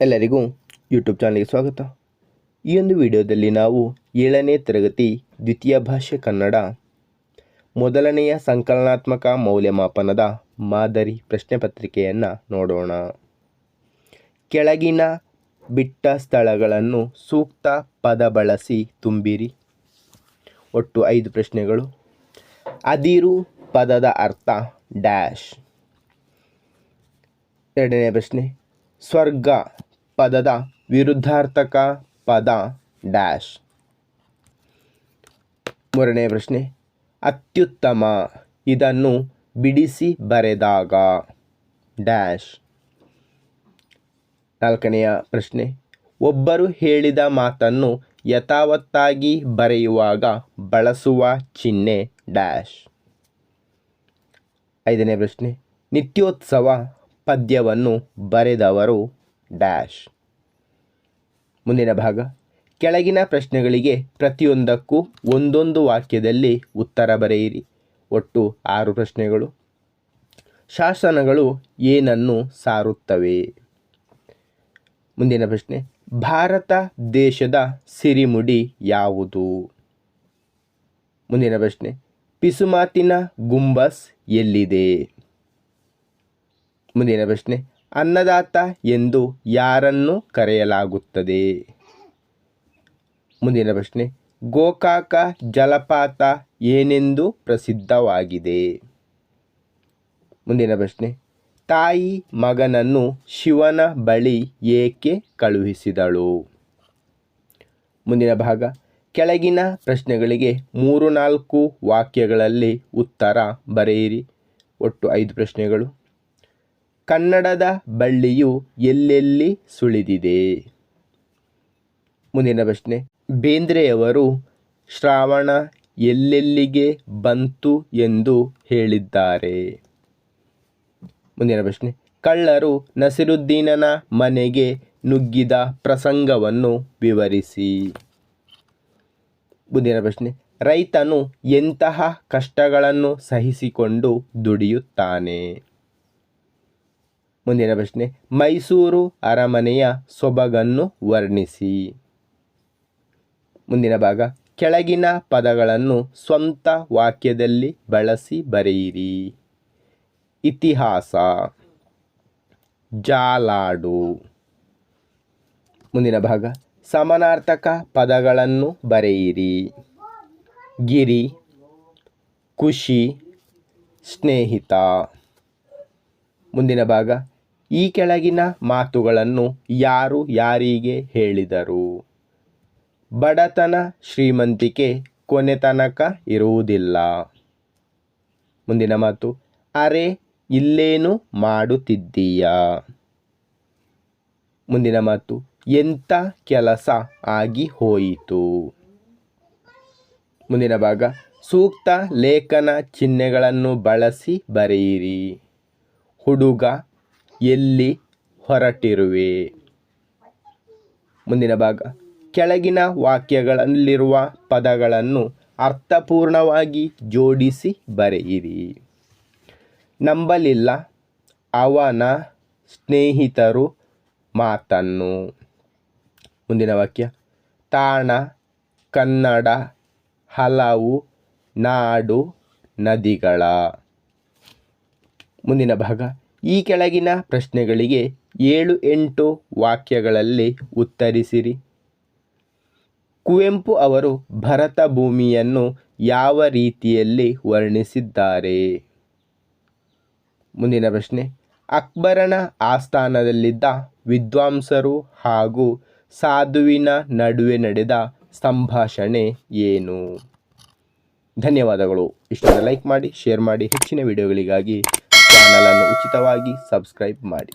ಎಲ್ಲರಿಗೂ ಯೂಟ್ಯೂಬ್ ಚಾನಲ್ಗೆ ಸ್ವಾಗತ. ಈ ಒಂದು ವಿಡಿಯೋದಲ್ಲಿ ನಾವು ಏಳನೇ ತರಗತಿ ದ್ವಿತೀಯ ಭಾಷೆ ಕನ್ನಡ ಮೊದಲನೆಯ ಸಂಕಲನಾತ್ಮಕ ಮೌಲ್ಯಮಾಪನದ ಮಾದರಿ ಪ್ರಶ್ನೆ ಪತ್ರಿಕೆಯನ್ನು ನೋಡೋಣ. ಕೆಳಗಿನ ಬಿಟ್ಟ ಸ್ಥಳಗಳನ್ನು ಸೂಕ್ತ ಪದ ಬಳಸಿ ತುಂಬಿರಿ. ಒಟ್ಟು ಐದು ಪ್ರಶ್ನೆಗಳು. ಅದಿರು ಪದದ ಅರ್ಥ ಡ್ಯಾಶ್. ಎರಡನೇ ಪ್ರಶ್ನೆ. ಸ್ವರ್ಗ ಪದದ ವಿರುದ್ಧಾರ್ಥಕ ಪದ ಡ್ಯಾಶ್. ಮೂರನೇ ಪ್ರಶ್ನೆ. ಅತ್ಯುತ್ತಮ. ಇದನ್ನು ಬಿಡಿಸಿ ಬರೆದಾಗ ಡ್ಯಾಶ್. ನಾಲ್ಕನೆಯ ಪ್ರಶ್ನೆ. ಒಬ್ಬರು ಹೇಳಿದ ಮಾತನ್ನು ಯಥಾವತ್ತಾಗಿ ಬರೆಯುವಾಗ ಬಳಸುವ ಚಿಹ್ನೆ ಡ್ಯಾಶ್. ಐದನೇ ಪ್ರಶ್ನೆ. ನಿತ್ಯೋತ್ಸವ ಪದ್ಯವನ್ನು ಬರೆದವರು ಡ್ಯಾಶ್. ಮುಂದಿನ ಭಾಗ. ಕೆಳಗಿನ ಪ್ರಶ್ನೆಗಳಿಗೆ ಪ್ರತಿಯೊಂದಕ್ಕೂ ಒಂದೊಂದು ವಾಕ್ಯದಲ್ಲಿ ಉತ್ತರ ಬರೆಯಿರಿ. ಒಟ್ಟು ಆರು ಪ್ರಶ್ನೆಗಳು. ಶಾಸನಗಳು ಏನನ್ನು ಸಾರುತ್ತವೆ? ಮುಂದಿನ ಪ್ರಶ್ನೆ. ಭಾರತ ದೇಶದ ಸಿರಿಮುಡಿ ಯಾವುದು? ಮುಂದಿನ ಪ್ರಶ್ನೆ. ಪಿಸುಮಾತಿನ ಗುಂಬಸ್ ಎಲ್ಲಿದೆ? ಮುಂದಿನ ಪ್ರಶ್ನೆ, ಅನ್ನದಾತ ಎಂದು ಯಾರನ್ನು ಕರೆಯಲಾಗುತ್ತದೆ? ಮುಂದಿನ ಪ್ರಶ್ನೆ, ಗೋಕಾಕ ಜಲಪಾತ ಏನೆಂದು ಪ್ರಸಿದ್ಧವಾಗಿದೆ? ಮುಂದಿನ ಪ್ರಶ್ನೆ, ತಾಯಿ ಮಗನನ್ನು ಶಿವನ ಬಳಿ ಏಕೆ ಕಳುಹಿಸಿದಳು? ಮುಂದಿನ ಭಾಗ, ಕೆಳಗಿನ ಪ್ರಶ್ನೆಗಳಿಗೆ ಮೂರು ನಾಲ್ಕು ವಾಕ್ಯಗಳಲ್ಲಿ ಉತ್ತರ ಬರೆಯಿರಿ. ಒಟ್ಟು ಐದು ಪ್ರಶ್ನೆಗಳು. ಕನ್ನಡದ ಬಳ್ಳಿಯು ಎಲ್ಲೆಲ್ಲಿ ಸುಳಿದಿದೆ? ಮುಂದಿನ ಪ್ರಶ್ನೆ. ಬೇಂದ್ರೆಯವರು ಶ್ರಾವಣ ಎಲ್ಲೆಲ್ಲಿಗೆ ಬಂತು ಎಂದು ಹೇಳಿದ್ದಾರೆ. ಮುಂದಿನ ಪ್ರಶ್ನೆ. ಕಳ್ಳರು ನಸಿರುದ್ದೀನನ ಮನೆಗೆ ನುಗ್ಗಿದ ಪ್ರಸಂಗವನ್ನು ವಿವರಿಸಿ. ಮುಂದಿನ ಪ್ರಶ್ನೆ. ರೈತನು ಎಂತಹ ಕಷ್ಟಗಳನ್ನು ಸಹಿಸಿಕೊಂಡು ದುಡಿಯುತ್ತಾನೆ? ಮುಂದಿನ ಪ್ರಶ್ನೆ, ಮೈಸೂರು ಅರಮನೆಯ ಸೊಬಗನ್ನು ವರ್ಣಿಸಿ. ಮುಂದಿನ ಭಾಗ, ಕೆಳಗಿನ ಪದಗಳನ್ನು ಸ್ವಂತ ವಾಕ್ಯದಲ್ಲಿ ಬಳಸಿ ಬರೆಯಿರಿ. ಇತಿಹಾಸ, ಜಾಲಾಡು. ಮುಂದಿನ ಭಾಗ, ಸಮಾನಾರ್ಥಕ ಪದಗಳನ್ನು ಬರೆಯಿರಿ. ಗಿರಿ, ಖುಷಿ, ಸ್ನೇಹಿತ. ಮುಂದಿನ ಭಾಗ ಈ ಕೆಳಗಿನ ಮಾತುಗಳನ್ನು ಯಾರು ಯಾರಿಗೆ ಹೇಳಿದರು? ಬಡತನ ಶ್ರೀಮಂತಿಕೆ ಕೊನೆ ತನಕ ಇರುವುದಿಲ್ಲ. ಮುಂದಿನ ಮಾತು, ಅರೆ ಇಲ್ಲೇನು ಮಾಡುತ್ತಿದ್ದೀಯಾ? ಮುಂದಿನ ಮಾತು ಎಂಥ ಕೆಲಸ ಆಗಿ ಹೋಯಿತು? ಮುಂದಿನ ಭಾಗ, ಸೂಕ್ತ ಲೇಖನ ಚಿಹ್ನೆಗಳನ್ನು ಬಳಸಿ ಬರೆಯಿರಿ. ಹುಡುಗ ಎಲ್ಲಿ ಹೊರಟಿರುವೆ? ಮುಂದಿನ ಭಾಗ. ಕೆಳಗಿನ ವಾಕ್ಯಗಳಲ್ಲಿರುವ ಪದಗಳನ್ನು ಅರ್ಥಪೂರ್ಣವಾಗಿ ಜೋಡಿಸಿ ಬರೆಯಿರಿ. ನಂಬಲಿಲ್ಲ ಅವನ ಸ್ನೇಹಿತರು ಮಾತನ್ನು. ಮುಂದಿನ ವಾಕ್ಯ. ತಾಣ, ಕನ್ನಡ, ಹಲವು, ನಾಡು, ನದಿಗಳ. ಮುಂದಿನ ಭಾಗ. ಈ ಕೆಳಗಿನ ಪ್ರಶ್ನೆಗಳಿಗೆ ಏಳು ಎಂಟು ವಾಕ್ಯಗಳಲ್ಲಿ ಉತ್ತರಿಸಿರಿ. ಕುವೆಂಪು ಅವರು ಭರತ ಭೂಮಿಯನ್ನು ಯಾವ ರೀತಿಯಲ್ಲಿ ವರ್ಣಿಸಿದ್ದಾರೆ? ಮುಂದಿನ ಪ್ರಶ್ನೆ, ಅಕ್ಬರನ ಆಸ್ಥಾನದಲ್ಲಿದ್ದ ವಿದ್ವಾಂಸರು ಹಾಗೂ ಸಾಧುವಿನ ನಡುವೆ ನಡೆದ ಸಂಭಾಷಣೆ ಏನು? ಧನ್ಯವಾದಗಳು. ಇಷ್ಟನ್ನು ಲೈಕ್ ಮಾಡಿ, ಶೇರ್ ಮಾಡಿ, ಹೆಚ್ಚಿನ ವಿಡಿಯೋಗಳಿಗಾಗಿ ಚಾನಲನ್ನು ಉಚಿತವಾಗಿ ಸಬ್ಸ್ಕ್ರೈಬ್ ಮಾಡಿ.